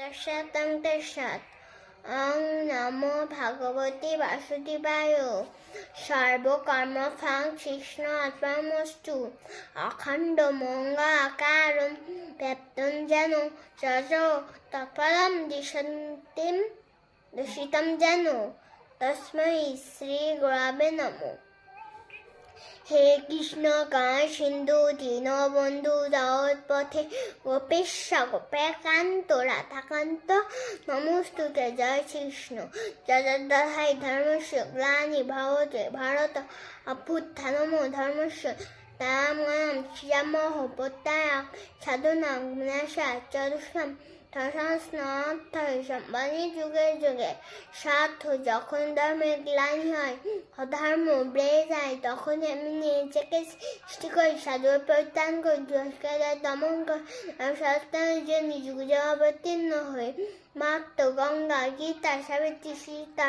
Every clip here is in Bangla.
তস্যাতং তস্যাৎ অং নমো ভগবতে বাসুদেবায়। সর্বকর্মফাং কৃষ্ণ আত্মামস্তু অখণ্ড মঙ্গাকারম ব্যপ্তং যেন যজ দিশন্তিম দূষিতম যেন। তস্मै শ্রী গুরাবে নমঃ। হে কৃষ্ণ কায় সিন্ধু দীনবন্ধু জগৎ পথে গোপেশ্বর গোপেকান্ত রাধাকান্ত নমস্তুতে জয় কৃষ্ণ। জগদ্দহাই ধর্মস্য গ্লানি ভবতে ভারত অভ্যুত্থানম ধর্মস্য তারাময়ম শ্রীরামহ প্রত্যায় সাধনা বিনাশা স্নান থাকে যুগে যুগে। যখন ধর্মের গ্লানি হয়, অধর্ম বেড়ে যায়, তখন আমি নিজেকে সৃষ্টি করি সাধু পরিত্রাণ করি দুষ্কার দমন করি আমি সস্তানের জন্য অবতীর্ণ হয়ে মাত্র গঙ্গা, গীতা, সাবিত্রী, সীতা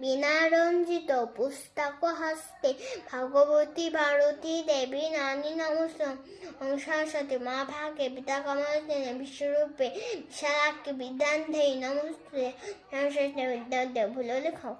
বিনা রঞ্জিত পুস্তক হস্তে ভগবতী ভারতী দেবী নানী নমস্ত সরস্বতী মা ভাগে পিতা কমল বিশ্বরূপে বিশালাকে বিদ্যান্তে নমস্তে। সরস্বতী ভুল ভুলো লেখা।